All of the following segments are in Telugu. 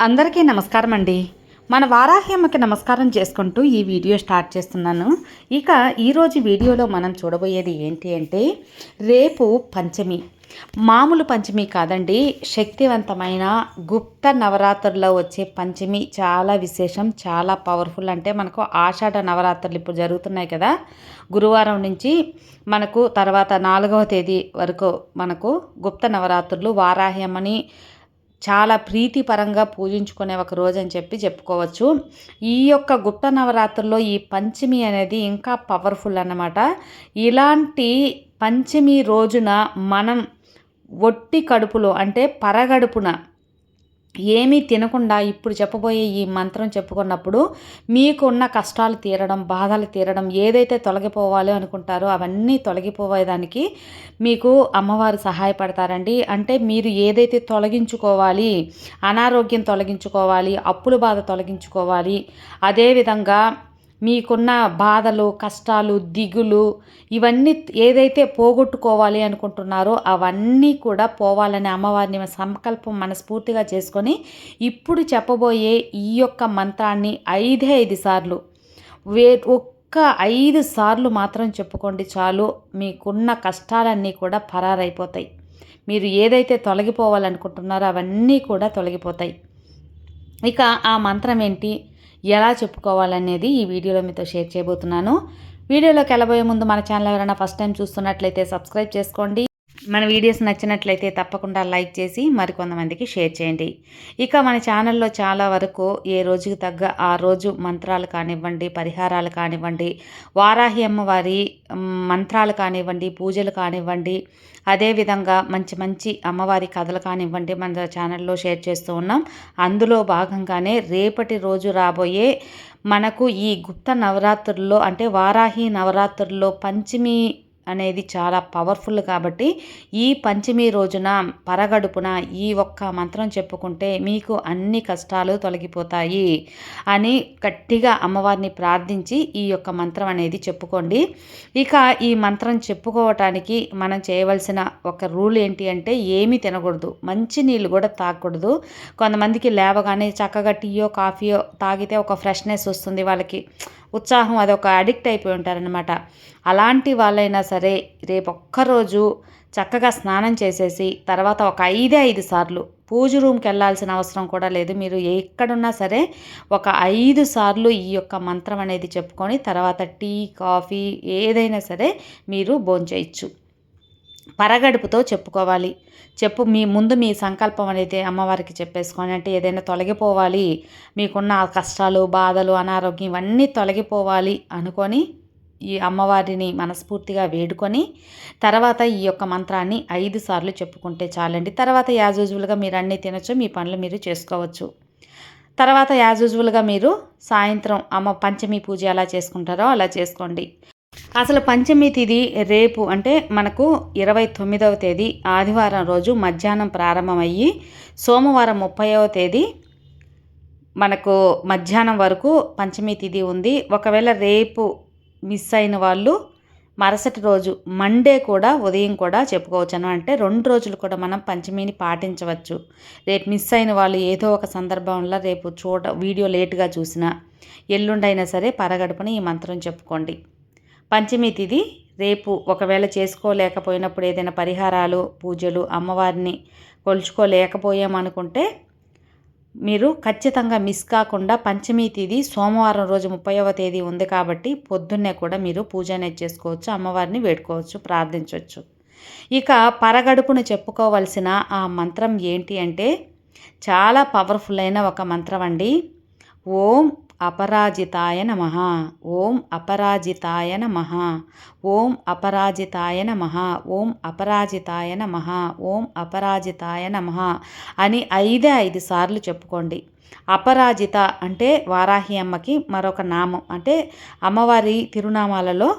అందరికీ నమస్కారం అండి. మన వారాహ్యమ్మకి నమస్కారం చేసుకుంటూ ఈ వీడియో స్టార్ట్ చేస్తున్నాను. ఇక ఈరోజు వీడియోలో మనం చూడబోయేది ఏంటి అంటే రేపు పంచమి. మామూలు పంచమి కాదండి శక్తివంతమైన గుప్త నవరాత్రుల్లో వచ్చే పంచమి. చాలా విశేషం చాలా పవర్ఫుల్ అంటే మనకు ఆషాఢ నవరాత్రులు ఇప్పుడు జరుగుతున్నాయి కదా. గురువారం నుంచి మనకు తర్వాత నాలుగవ తేదీ వరకు మనకు గుప్త నవరాత్రులు వారాహ్యమని చాలా ప్రీతిపరంగా పూజించుకునే ఒక రోజు అని చెప్పి చెప్పుకోవచ్చు. ఈ యొక్క గుప్త నవరాత్రుల్లో ఈ పంచమి అనేది ఇంకా పవర్ఫుల్ అన్నమాట. ఇలాంటి పంచమి రోజున మనం ఒట్టి కడుపులో అంటే పరగడుపున ఏమీ తినకుండా ఇప్పుడు చెప్పబోయే ఈ మంత్రం చెప్పుకున్నప్పుడు మీకు ఉన్న కష్టాలు తీరడం బాధలు తీరడం ఏదైతే తొలగిపోవాలి అనుకుంటారో అవన్నీ తొలగిపోయేదానికి మీకు అమ్మవారు సహాయపడతారండి. అంటే మీరు ఏదైతే తొలగించుకోవాలి అనారోగ్యం తొలగించుకోవాలి అప్పుల బాధ తొలగించుకోవాలి అదేవిధంగా మీకున్న బాధలు కష్టాలు దిగులు ఇవన్నీ ఏదైతే పోగొట్టుకోవాలి అనుకుంటున్నారో అవన్నీ కూడా పోవాలని అమ్మవారిని సంకల్పం మనస్ఫూర్తిగా చేసుకొని ఇప్పుడు చెప్పబోయే ఈ యొక్క మంత్రాన్ని ఐదే ఐదు సార్లు వే ఒక్క ఐదు సార్లు మాత్రం చెప్పుకోండి చాలు. మీకున్న కష్టాలన్నీ కూడా పరారైపోతాయి. మీరు ఏదైతే తొలగిపోవాలనుకుంటున్నారో అవన్నీ కూడా తొలగిపోతాయి. ఇక ఆ మంత్రం ఏంటి? ఎలా చెప్పుకోవాలనేది ఈ వీడియోలో మీతో షేర్ చేయబోతున్నాను. వీడియోలోకి వెళ్ళబోయే ముందు మన ఛానల్ ఎవరైనా ఫస్ట్ టైం చూస్తున్నట్లయితే సబ్స్క్రైబ్ చేసుకోండి. మన వీడియోస్ నచ్చినట్లయితే తప్పకుండా లైక్ చేసి మరికొంతమందికి షేర్ చేయండి. ఇక మన ఛానల్లో చాలా వరకు ఏ రోజుకి తగ్గ ఆ రోజు మంత్రాలు కానివ్వండి పరిహారాలు కానివ్వండి వారాహి అమ్మవారి మంత్రాలు కానివ్వండి పూజలు కానివ్వండి అదేవిధంగా మంచి మంచి అమ్మవారి కథలు కానివ్వండి మన ఛానల్లో షేర్ చేస్తూ ఉన్నాం. అందులో భాగంగానే రేపటి రోజు రాబోయే మనకు ఈ గుప్త నవరాత్రుల్లో అంటే వారాహి నవరాత్రుల్లో పంచమి అనేది చాలా పవర్ఫుల్ కాబట్టి ఈ పంచమి రోజున పరగడుపున ఈ ఒక్క మంత్రం చెప్పుకుంటే మీకు అన్ని కష్టాలు తొలగిపోతాయి అని గట్టిగా అమ్మవారిని ప్రార్థించి ఈ యొక్క మంత్రం అనేది చెప్పుకోండి. ఇక ఈ మంత్రం చెప్పుకోవటానికి మనం చేయవలసిన ఒక రూల్ ఏంటి అంటే ఏమీ తినకూడదు. మంచి నీళ్ళు కూడా తాగకూడదు. కొంతమందికి లేవగానే చక్కగా టీయో కాఫీయో తాగితే ఒక ఫ్రెష్నెస్ వస్తుంది వాళ్ళకి. ఉత్సాహం అదొక అడిక్ట్ అయిపోయి ఉంటారనమాట అలాంటి వాళ్ళైనా సరే రేపు ఒక్కరోజు చక్కగా స్నానం చేసేసి తర్వాత ఒక ఐదే ఐదు సార్లు పూజ రూమ్కి వెళ్ళాల్సిన అవసరం కూడా లేదు. మీరు ఎక్కడున్నా సరే ఒక ఐదు సార్లు ఈ యొక్క మంత్రం అనేది చెప్పుకొని తర్వాత టీ కాఫీ ఏదైనా సరే మీరు భోంచేయచ్చు. పరగడుపుతో చెప్పుకోవాలి. చెప్పు మీ ముందు మీ సంకల్పం అనేది అమ్మవారికి చెప్పేసుకోండి అంటే ఏదైనా తొలగిపోవాలి మీకున్న కష్టాలు బాధలు అనారోగ్యం ఇవన్నీ తొలగిపోవాలి అనుకొని ఈ అమ్మవారిని మనస్ఫూర్తిగా వేడుకొని తర్వాత ఈ యొక్క మంత్రాన్ని ఐదు సార్లు చెప్పుకుంటే చాలండి. తర్వాత యాజ్ యూజువల్గా మీరు అన్నీ తినచ్చు మీ పనులు మీరు చేసుకోవచ్చు. తర్వాత యాజ్ యూజువల్గా మీరు సాయంత్రం అమ్మ పంచమి పూజ ఎలా చేసుకుంటారో అలా చేసుకోండి. అసలు పంచమి తిథి రేపు అంటే మనకు ఇరవై తొమ్మిదవ తేదీ ఆదివారం రోజు మధ్యాహ్నం ప్రారంభమయ్యి సోమవారం ముప్పైవ తేదీ మనకు మధ్యాహ్నం వరకు పంచమి తిథి ఉంది. ఒకవేళ రేపు మిస్ అయిన వాళ్ళు మరుసటి రోజు మండే కూడా ఉదయం కూడా చెప్పుకోవచ్చు అంటే రెండు రోజులు కూడా మనం పంచమిని పాటించవచ్చు. రేపు మిస్ అయిన వాళ్ళు ఏదో ఒక సందర్భంలో రేపు చూడ వీడియో లేటుగా చూసినా ఎల్లుండైనా సరే పరగడుపున ఈ మంత్రం చెప్పుకోండి. పంచమి తిథి రేపు ఒకవేళ చేసుకోలేకపోయినప్పుడు ఏదైనా పరిహారాలు పూజలు అమ్మవారిని కొలుచుకోలేకపోయామనుకుంటే మీరు ఖచ్చితంగా మిస్ కాకుండా పంచమి తేదీ సోమవారం రోజు ముప్పైవ తేదీ ఉంది కాబట్టి పొద్దున్నే కూడా మీరు పూజ అనేది చేసుకోవచ్చు అమ్మవారిని వేడుకోవచ్చు ప్రార్థించవచ్చు. ఇక పరగడుపును చెప్పుకోవలసిన ఆ మంత్రం ఏంటి అంటే చాలా పవర్ఫుల్ అయిన ఒక మంత్రం అండి. ఓం అపరాజితాయ నమ. ఓం అపరాజితాయ నమ. ఓం అపరాజితాయ నమ. ఓం అపరాజితాయ నమ. ఓం అపరాజితాయ నమ అని ఐదే ఐదు సార్లు చెప్పుకోండి. అపరాజిత అంటే వారాహి అమ్మకి మరొక నామం. అంటే అమ్మవారి తిరునామాలలో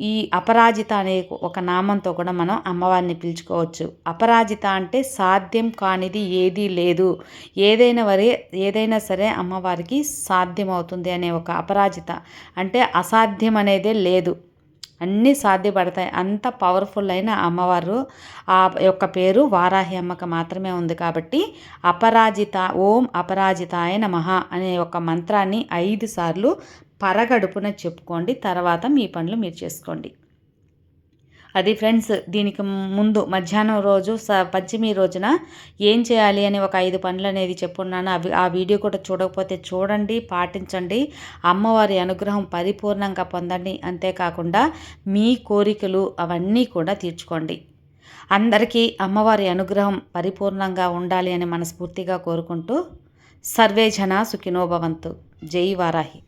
ఈ అపరాజిత అనే ఒక నామంతో కూడా మనం అమ్మవారిని పిలుచుకోవచ్చు. అపరాజిత అంటే సాధ్యం కానిది ఏదీ లేదు. ఏదైనా వరే ఏదైనా సరే అమ్మవారికి సాధ్యం అవుతుంది అనే ఒక అపరాజిత. అంటే అసాధ్యం అనేదే లేదు. అన్నీ సాధ్యపడతాయి. అంత పవర్ఫుల్ అయిన అమ్మవారు ఆ యొక్క పేరు వారాహి అమ్మక మాత్రమే ఉంది కాబట్టి అపరాజిత ఓం అపరాజితాయ మహా అనే ఒక మంత్రాన్ని ఐదు సార్లు పరగడుపున చెప్పుకోండి తర్వాత మీ పనులు మీరు చేసుకోండి. అది ఫ్రెండ్స్ దీనికి ముందు మధ్యాహ్నం రోజు స పంచమి రోజున ఏం చేయాలి అని ఒక ఐదు పనులు అనేది చెప్పున్నాను. అవి ఆ వీడియో కూడా చూడకపోతే చూడండి పాటించండి. అమ్మవారి అనుగ్రహం పరిపూర్ణంగా పొందండి. అంతేకాకుండా మీ కోరికలు అవన్నీ కూడా తీర్చుకోండి. అందరికీ అమ్మవారి అనుగ్రహం పరిపూర్ణంగా ఉండాలి అని మనస్ఫూర్తిగా కోరుకుంటూ సర్వే జన సుఖినోభవంతు జై వారాహి.